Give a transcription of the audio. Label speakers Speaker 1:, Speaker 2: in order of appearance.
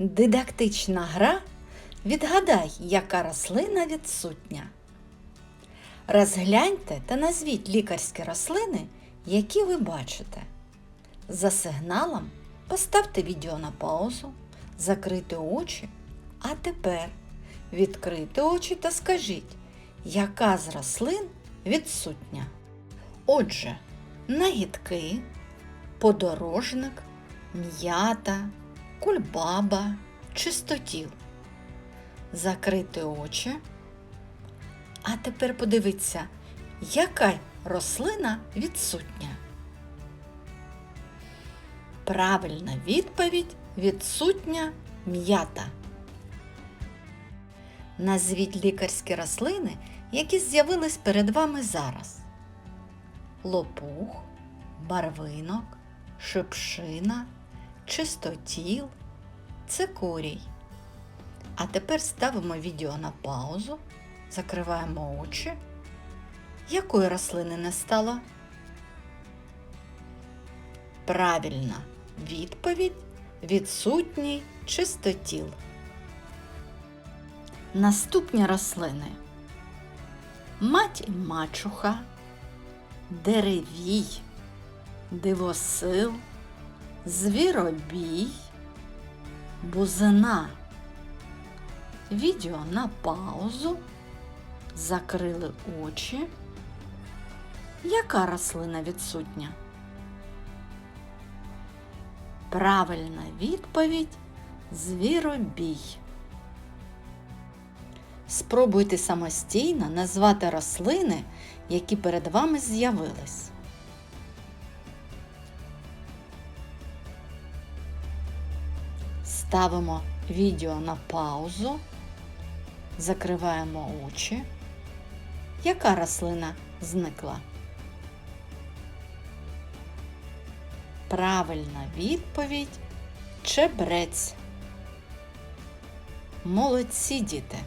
Speaker 1: Дидактична гра Відгадай, яка рослина відсутня. Розгляньте та назвіть лікарські рослини, які ви бачите. За сигналом поставте відео на паузу, закрийте очі, а тепер відкрийте очі та скажіть, яка з рослин відсутня. Отже, нагідки, подорожник, м'ята, кульбаба, чистотіл. Закрити очі. А тепер подивіться, яка рослина відсутня. Правильна відповідь відсутня м'ята. Назвіть лікарські рослини, які з'явились перед вами зараз. Лопух, барвинок, шипшина, чистотіл, цикорій. А тепер ставимо відео на паузу, закриваємо очі. Якої рослини не стало? Правильна відповідь відсутній чистотіл. Наступні рослини мать мачуха, деревій, дивосил, звіробій, бузина. Відео на паузу. Закрили очі. Яка рослина відсутня? Правильна відповідь звіробій. Спробуйте самостійно назвати рослини, які перед вами з'явились. Ставимо відео на паузу, закриваємо очі. Яка рослина зникла? Правильна відповідь чебрець. Молодці діти!